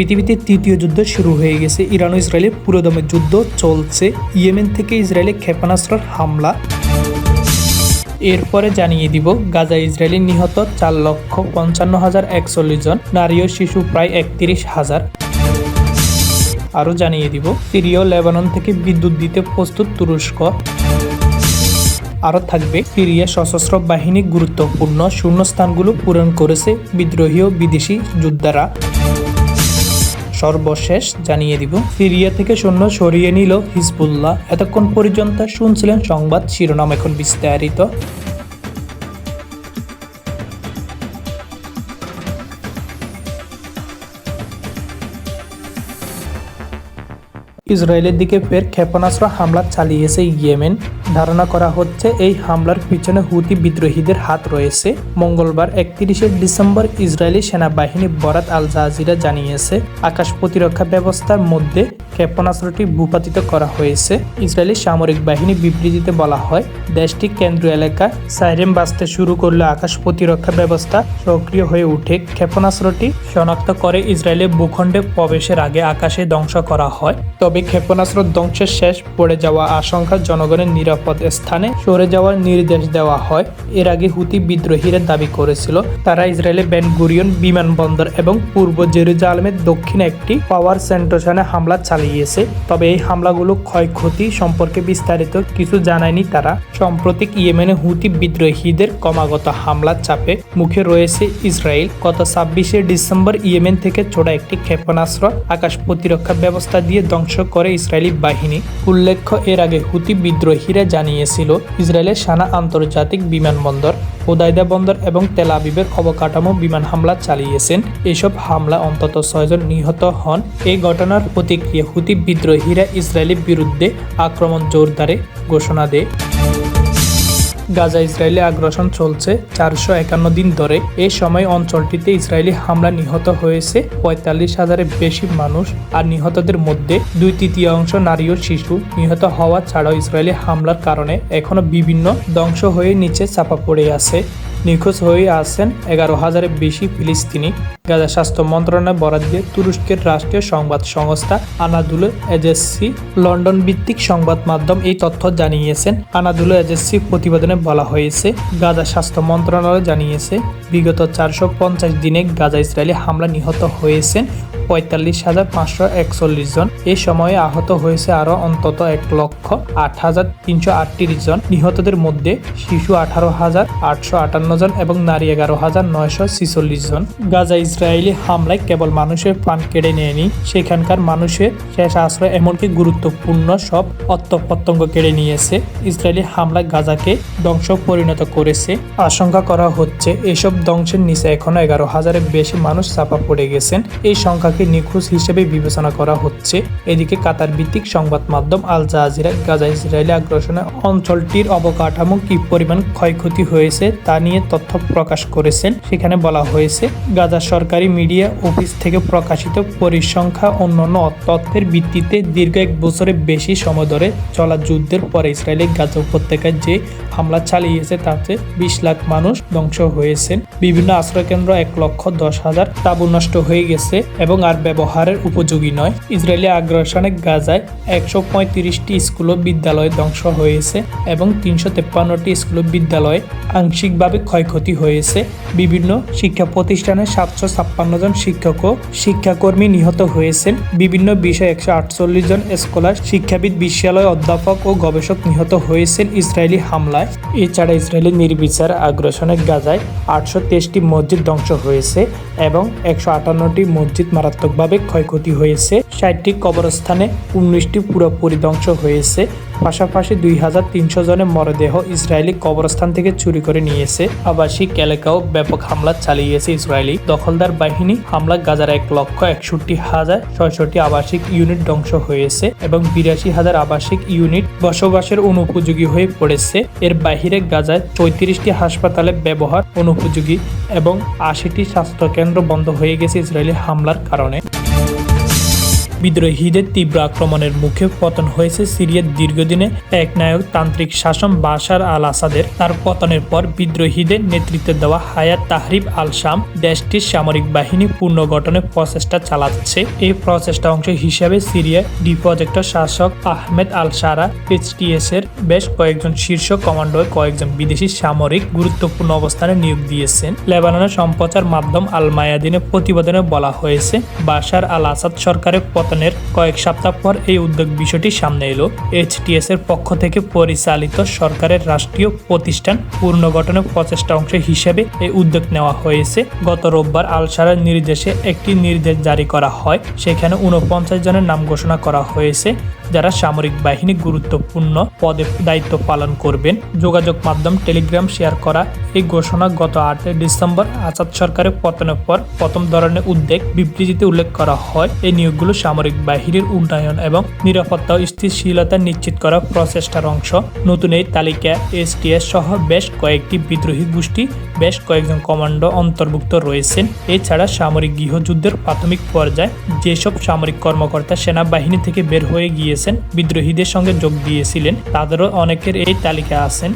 পৃথিবীতে তৃতীয় যুদ্ধ শুরু হয়ে গেছে। ইরান ও ইসরায়েলের পুরোদমে যুদ্ধ চলছে। ইয়েমেন থেকে ইসরায়েলে ক্ষেপণাস্ত্রের হামলা। এরপরে জানিয়ে দিব, গাজা ইসরায়েলি নিহত চার লক্ষ পঞ্চান্ন হাজার একচল্লিশ জন, নারী ও শিশু প্রায় একত্রিশ হাজার। আরও জানিয়ে দিব, সিরিয়া লেবানন থেকে বিদ্যুৎ দিতে প্রস্তুত তুরস্ক। আরও থাকবে, সিরিয়া সশস্ত্র বাহিনী গুরুত্বপূর্ণ শূন্যস্থানগুলো পূরণ করেছে বিদ্রোহী ও বিদেশি যোদ্ধারা। সর্বশেষ জানিয়ে দিব। সিরিয়া থেকে সৈন্য সরিয়ে নিল হিজবুল্লাহ। এতক্ষণ পর্যন্ত শুনছিলেন সংবাদ শিরোনাম এখন বিস্তারিত। ইসরায়েলের দিকে ফের ক্ষেপণাস্ত্র হামলা চালিয়েছে ইয়েমেন। ধারণা করা হচ্ছে, এই হামলার পিছনে হুতি বিদ্রোহীদের হাত রয়েছে। মঙ্গলবার একত্রিশে ডিসেম্বর ইসরায়েলি সেনাবাহিনী বরাত আল জাজিরা জানিয়েছে, আকাশ প্রতিরক্ষা ব্যবস্থার মধ্যে ক্ষেপণাস্ত্রটি ভূপাতিত করা হয়েছে। ইসরায়েলি সামরিক বাহিনী বিবৃতিতে বলা হয়, দেশটি কেন্দ্রীয় এলাকা সাইরেম বাজতে শুরু করলে আকাশ প্রতিরক্ষা ব্যবস্থা সক্রিয় হয়ে উঠে ক্ষেপণাস্ত্রটি শনাক্ত করে ইসরায়েলের ভূখণ্ডে প্রবেশের আগে আকাশে ধ্বংস করা হয়। তবে ক্ষেপণাস্ত্র ধ্বংসের শেষ পড়ে যাওয়া আশঙ্কা জনগণের নিরাপদ স্থানে সরে যাওয়ার নির্দেশ দেওয়া হয়। এর আগে হুতি বিদ্রোহীরা দাবি করেছিল, তারা ইসরায়েলের বেন গুরিয়ন বিমানবন্দর এবং পূর্ব জেরুজালেমের দক্ষিণে একটি পাওয়ার সেন্টেশনে হামলা চালিয়েছে। তবে এই হামলাগুলো ক্ষয়ক্ষতি সম্পর্কে বিস্তারিত কিছু জানায়নি তারা। সাম্প্রতিক ইয়েমেনে হুতি বিদ্রোহীদের ক্রমাগত হামলার চাপে মুখে রয়েছে ইসরায়েল। গত ছাব্বিশে ডিসেম্বর ইয়েমেন থেকে ছোড়া একটি ক্ষেপণাস্ত্র আকাশ প্রতিরক্ষা ব্যবস্থা দিয়ে ধ্বংস করে ইসরায়েলি বাহিনী উল্লেখ্য, এর আগে হুতি বিদ্রোহীরা জানিয়েছিল, ইসরায়েলের সানা আন্তর্জাতিক বিমানবন্দর ওদায়দা বন্দর এবং তেল আবিবের অবকাঠামো বিমান হামলা চালিয়েছেন। এসব হামলা অন্তত ছয়জন নিহত হন। এই ঘটনার প্রতিক্রিয়া হুতি বিদ্রোহীরা ইসরায়েলের বিরুদ্ধে আক্রমণ জোরদারে ঘোষণা দেয়। গাজা ইসরায়েলি আগ্রাসন চলছে চারশো একান্ন দিন ধরে। এ সময় অঞ্চলটিতে ইসরায়েলি হামলা নিহত হয়েছে পঁয়তাল্লিশ হাজারের বেশি মানুষ আর নিহতদের মধ্যে দুই তৃতীয়াংশ নারী ও শিশু নিহত হওয়া ছাড়াও ইসরায়েলি হামলার কারণে এখনও বিভিন্ন ধ্বংস হয়ে নিচে চাপা পড়ে আছে। নিখোঁজ হয়ে আছেন এগারো হাজারের বেশি ফিলিস্তিনি। গাজা স্বাস্থ্য মন্ত্রণালয় বরাদ দিয়ে তুরস্কের রাষ্ট্রীয় সংবাদ সংস্থা আনাদুলো এজেন্সি লন্ডন ভিত্তিক সংবাদ মাধ্যম এই তথ্য জানিয়েছেন। আনাদুলো এজেন্সি প্রতিবেদনে বলা হয়েছে, গাজা স্বাস্থ্য মন্ত্রণালয় জানিয়েছে, বিগত চারশো পঞ্চাশ দিনে গাজা ইসরায়েলি হামলা নিহত হয়েছেন পঁয়তাল্লিশ হাজার পাঁচশো একচল্লিশ জন। এ সময়ে আহত হয়েছে আরও অন্তত এক লক্ষ আট হাজার তিনশো আটত্রিশ জন। নিহতদের মধ্যে শিশু আঠারো হাজার আটশো আটান্ন জন এবং নারী এগারো হাজার নয়শো ছিচল্লিশ জন। গাজা ইসরায়েলি হামলায় কেবল মানুষের প্রাণ কেড়ে নেয়নি, সেখানকার মানুষের শেষ আশ্রয় এমনকি গুরুত্বপূর্ণ সব অর্থ প্রত্যঙ্গ কেড়ে নিয়েছে। ইসরায়েলি হামলা গাজাকে ধ্বংস পরিণত করেছে। আশঙ্কা করা হচ্ছে, এসব ধ্বংসের নিচে এখনও এগারো হাজারের বেশি মানুষ চাপা পড়ে গেছেন। এই সংখ্যাকে নিখোঁজ হিসেবে বিবেচনা করা হচ্ছে। এদিকে কাতার ভিত্তিক সংবাদ মাধ্যম আল জাহাজিরা গাজা ইসরায়েলি আগ্রাসনে অঞ্চলটির অবকাঠামো কি পরিমাণ ক্ষয়ক্ষতি হয়েছে তা নিয়ে তথ্য প্রকাশ করেছেন। সেখানে বলা হয়েছে, গাজা সরকারি মিডিয়া অফিস থেকে প্রকাশিত পরিসংখ্যা অন্যান্য তথ্যের ভিত্তিতে দীর্ঘ এক বছরের বেশি সময় ধরে চলা যুদ্ধের পরে ইসরায়েলের গাজা উপত্যকায় যে হামলা চালিয়েছে তাতে বিশ লাখ মানুষ ধ্বংস হয়েছেন। বিভিন্ন আশ্রয়কেন্দ্র এক লক্ষ দশ হাজার তাঁবু নষ্ট হয়ে গেছে এবং আর ব্যবহারের উপযোগী নয়। ইসরায়েলি আগ্রাসনে গাজায় একশো পঁয়ত্রিশটি স্কুল ও বিদ্যালয় ধ্বংস হয়েছে এবং তিনশো তেপ্পান্নটি স্কুল ও বিদ্যালয়ে আংশিকভাবে ক্ষয়ক্ষতি হয়েছে। বিভিন্ন শিক্ষা প্রতিষ্ঠানে সাতশো ছাপ্পান্ন জন শিক্ষক ও শিক্ষাকর্মী নিহত হয়েছেন। বিভিন্ন বিষয়ে একশো আটচল্লিশ জন স্কলার শিক্ষাবিদ, বিশ্ববিদ্যালয় অধ্যাপক ও গবেষক নিহত হয়েছেন ইসরায়েলি হামলায়। এছাড়া ইসরায়েলি নির্বিচার আগ্রাসনে গাজায় আটশো তেইশটি মসজিদ ধ্বংস হয়েছে এবং একশো আটান্নটি মসজিদ মারাত্মকভাবে ক্ষয়ক্ষতি হয়েছে। ষাটটি কবরস্থানে উনিশটি পুরোপুরি ধ্বংস হয়েছে। পাশাপাশি দুই হাজার তিনশো জনের মরদেহ ইসরায়েলি কবরস্থান থেকে চুরি করে নিয়েছে আবাসিক এলাকাও ব্যাপক হামলা চালিয়েছে ইসরায়েলি দখলদার বাহিনী। হামলা গাজার এক লক্ষ একষট্টি হাজার ছয়ষট্টি আবাসিক ইউনিট ধ্বংস হয়েছে এবং বিরাশি হাজার আবাসিক ইউনিট বসবাসের অনুপযোগী হয়ে পড়েছে। এর বাহিরে গাজায় চৌত্রিশটি হাসপাতালে ব্যবহার অনুপযোগী এবং আশিটি স্বাস্থ্যকেন্দ্র বন্ধ হয়ে গেছে ইসরায়েলি হামলার কারণে। বিদ্রোহীদের তীব্র আক্রমণের মুখে পতন হয়েছে সিরিয়ার দীর্ঘদিনে একনায়ক তান্ত্রিক শাসন বাশার আল আসাদের তার পতনের পর বিদ্রোহীদের নেতৃত্বে দেওয়া হায়াত তাহরিব আল শাম দেশটির সামরিক বাহিনী পুনর্গঠনের প্রচেষ্টা চালাচ্ছে। এই প্রচেষ্টা অংশ হিসেবে সিরিয়ার ডিপ্রজেক্টর শাসক আহমেদ আল সারা এইচটিএস এর বেশ কয়েকজন শীর্ষ কমান্ডো কয়েকজন বিদেশি সামরিক গুরুত্বপূর্ণ অবস্থানে নিয়োগ দিয়েছেন। লেবাননের সম্প্রচার মাধ্যম আল মায়াদিনে প্রতিবেদনে বলা হয়েছে, বাশার আল আসাদ সরকারের পতনের কয়েক সপ্তাহ পর এই উদ্যোগ বিষয়টি সামনে এলো। এইচটিএস এর পক্ষ থেকে পরিচালিত সরকারের রাষ্ট্রীয় প্রতিষ্ঠান পুনর্গঠনের প্রচেষ্টা অংশ হিসেবে এই উদ্যোগ নেওয়া হয়েছে। গত রোববার আল সারার নির্দেশে একটি নির্দেশ জারি করা হয়। সেখানে উনপঞ্চাশ জনের নাম ঘোষণা করা হয়েছে, যারা সামরিক বাহিনী গুরুত্বপূর্ণ পদে দায়িত্ব পালন করবেন। যোগাযোগ মাধ্যম টেলিগ্রাম শেয়ার করা, এই ঘোষণা গত আটই ডিসেম্বর আসাদ সরকারের পতনের পর প্রথম ধরনের উদ্যোগ বিবৃতিতে উল্লেখ করা হয়। এই নিয়োগগুলো সামরিক বাহিনীর উন্নয়ন এবং নিরাপত্তা স্থিতিশীলতা নিশ্চিত করার প্রচেষ্টার অংশ। নতুন এই তালিকা এসটিএস সহ বেশ কয়েকটি বিদ্রোহী গোষ্ঠী, বেশ কয়েকজন কমান্ডো অন্তর্ভুক্ত রয়েছেন। এছাড়া সামরিক গৃহযুদ্ধের প্রাথমিক পর্যায়ে যেসব সামরিক কর্মকর্তা সেনাবাহিনী থেকে বের হয়ে গিয়েছেন, বিদ্রোহীদের সঙ্গে যোগ দিয়েছিলেন, তাদেরও অনেকের এই তালিকা আছেন।